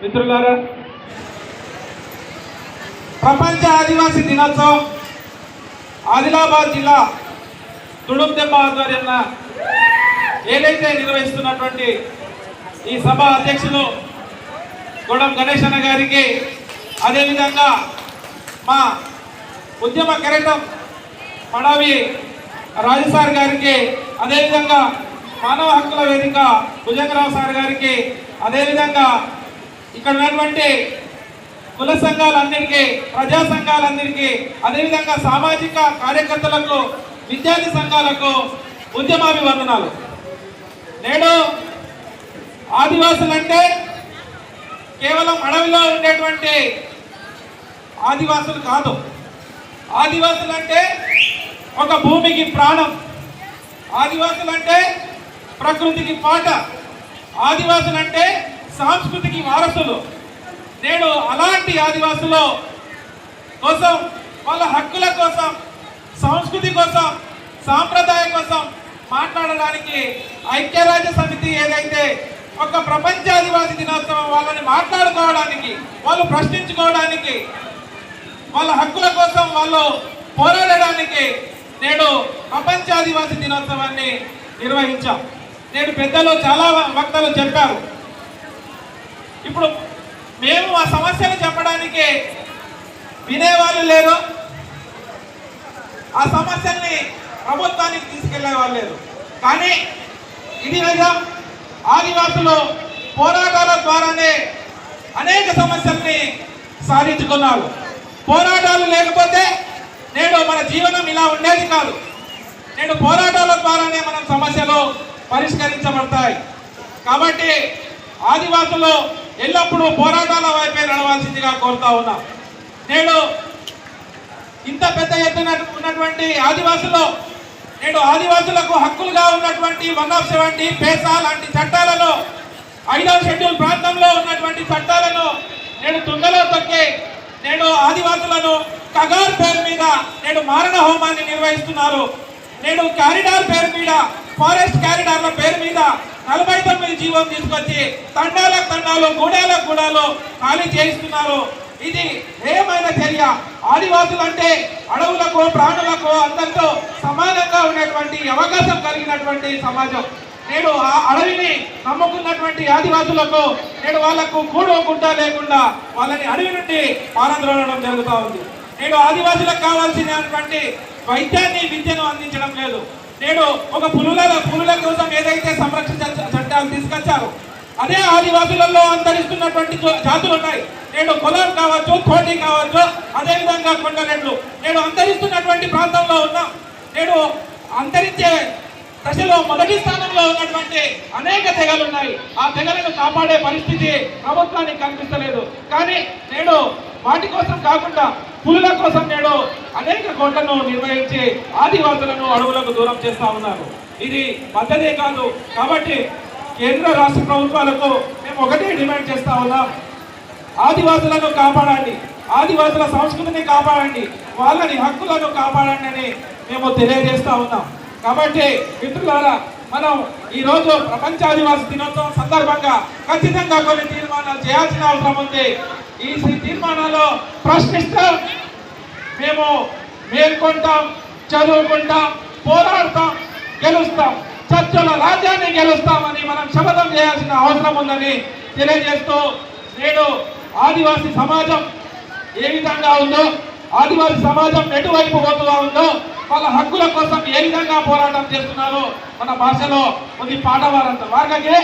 మిత్రులారా ప్రపంచ ఆదివాసీ దినోత్సవం ఆదిలాబాద్ జిల్లా తుడుందెబ్బ ఆధ్వర్యంన ఏదైతే నిర్వహిస్తున్నటువంటి ఈ సభ అధ్యక్షులు గొడం గణేష్ అన్న గారికి అదేవిధంగా మా ఉద్యమ కెరటం పడావి రాజసార్ గారికి అదేవిధంగా మానవ హక్కుల వేదిక భుజంగరావు సార్ గారికి అదేవిధంగా ఇక్కడ ఉన్నటువంటి కుల సంఘాలందరికీ ప్రజా సంఘాలందరికీ అదేవిధంగా సామాజిక కార్యకర్తలకు విద్యార్థి సంఘాలకు ఉద్యమాభివర్ణనాలు నేడు ఆదివాసులంటే కేవలం అడవిలో ఉండేటువంటి ఆదివాసులు కాదు. ఆదివాసులు అంటే ఒక భూమికి ప్రాణం. ఆదివాసులు అంటే ప్రకృతికి పాట. ఆదివాసులు అంటే సాంస్కృతికి వారసులు. నేడు అలాంటి ఆదివాసుల కోసం వాళ్ళ హక్కుల కోసం సంస్కృతి కోసం సాంప్రదాయం కోసం మాట్లాడడానికి ఐక్యరాజ్య సమితి ఏదైతే ఒక ప్రపంచ ఆదివాసీ దినోత్సవం వాళ్ళని మాట్లాడుకోవడానికి వాళ్ళు ప్రశ్నించుకోవడానికి వాళ్ళ హక్కుల కోసం వాళ్ళు పోరాడడానికి నేడు ప్రపంచ ఆదివాసీ దినోత్సవాన్ని నిర్వహించాం. నేడు పెద్దలు చాలా వక్తలు చెప్పారు. ఇప్పుడు మేము ఆ సమస్యలు చెప్పడానికి వినేవాళ్ళు లేరు. ఆ సమస్యల్ని ప్రభుత్వానికి తీసుకెళ్ళే వాళ్ళు లేరు. కానీ ఇది నిజం. ఆదివాసులు పోరాటాల ద్వారానే అనేక సమస్యల్ని సాధించుకున్నారు. పోరాటాలు లేకపోతే నేడు మన జీవనం ఇలా ఉండేది కాదు. నేడు పోరాటాల ద్వారానే మనం సమస్యలు పరిష్కరించబడతాయి. కాబట్టి ఆదివాసులు ఎల్లప్పుడూ పోరాటాల వైపే నడవాల్సిందిగా కోరుతా ఉన్నా. నేడు ఇంత పెద్ద ఎత్తున ఉన్నటువంటి ఆదివాసులు నేడు ఆదివాసులకు హక్కులుగా ఉన్నటువంటి వన్ ఆఫ్ సెవెంటీ పేసా లాంటి చట్టాలను ఐదవ షెడ్యూల్ ప్రాంతంలో ఉన్నటువంటి చట్టాలను నేడు తుంగలో తొక్కి నేడు ఆదివాసులను కగార్ పేరు మీద నేడు మారణ హోమాన్ని నిర్వహిస్తున్నారు. నేడు కారిడార్ పేరు మీద ఫారెస్ట్ కారిడార్ల పేరు మీద నలభై జీవం తీసుకొచ్చి తండాల తండాలు గూడాల గూడాలు ఖాళీ చేయిస్తున్నారు. ఇది ఏమైన చర్య? ఆదివాసులు అంటే అడవులకు ప్రాణులకు అందరితో సమానంగా ఉన్నటువంటి అవకాశం కలిగినటువంటి సమాజం. నేడు ఆ అడవిని నమ్ముకున్నటువంటి ఆదివాసులకు నేడు వాళ్ళకు కూడు గుడ్డ లేకుండా వాళ్ళని అడవి నుండి పారద్రోలడం జరుగుతూ ఉంది. నేడు ఆదివాసులకు కావాల్సినటువంటి వైద్యాన్ని విద్యను అందించడం లేదు. నేడు ఒక పులుల పులుల కోసం ఏదైతే సంరక్షణ చట్టాలు తీసుకొచ్చారో అదే ఆదివాసులలో అంతరిస్తున్నటువంటి జాతులు ఉన్నాయి. నేడు కులం కావచ్చు కోటి కావచ్చు అదేవిధంగా కొండరెడ్లు నేడు అంతరిస్తున్నటువంటి ప్రాంతంలో ఉన్నాం. నేడు అంతరించే దశలో మొదటి స్థానంలో ఉన్నటువంటి అనేక తెగలు ఉన్నాయి. ఆ తెగలను కాపాడే పరిస్థితి ప్రభుత్వానికి కనిపిస్తలేదు. కానీ నేడు వాటి కోసం కాకుండా పులుల కోసం నేడు అనేక కోట్లను నిర్వహించి ఆదివాసులను అడవులకు దూరం చేస్తా ఉన్నారు. ఇది పద్ధతే కాదు. కాబట్టి కేంద్ర రాష్ట్ర ప్రభుత్వాలకు మేము ఒకటే డిమాండ్ చేస్తా ఉన్నాం. ఆదివాసులను కాపాడండి. ఆదివాసుల సంస్కృతిని కాపాడండి. వాళ్ళని హక్కులను కాపాడండి అని మేము తెలియజేస్తా ఉన్నాం. కాబట్టి మిత్రులారా మనం ఈ రోజు ప్రపంచ ఆదివాసి దినోత్సవం సందర్భంగా ఖచ్చితంగా కొన్ని తీర్మానాలు చేయాల్సిన అవసరం ఉంది. ఈ తీర్మానాలు ప్రశ్నిస్తాం మేము మేల్కొంటాం చదువుకుంటాం పోరాడతాం గెలుస్తాం చర్చల రాజ్యాన్ని గెలుస్తామని మనం శపథం చేయాల్సిన అవసరం ఉందని తెలియజేస్తూ నేడు ఆదివాసీ సమాజం ఏ విధంగా ఉందో ఆదివాసీ సమాజం ఎటువైపు పోతుగా ఉందో వాళ్ళ హక్కుల కోసం ఏ విధంగా పోరాటం చేస్తున్నారో మన భాషలో కొన్ని పాట వారంత వారికి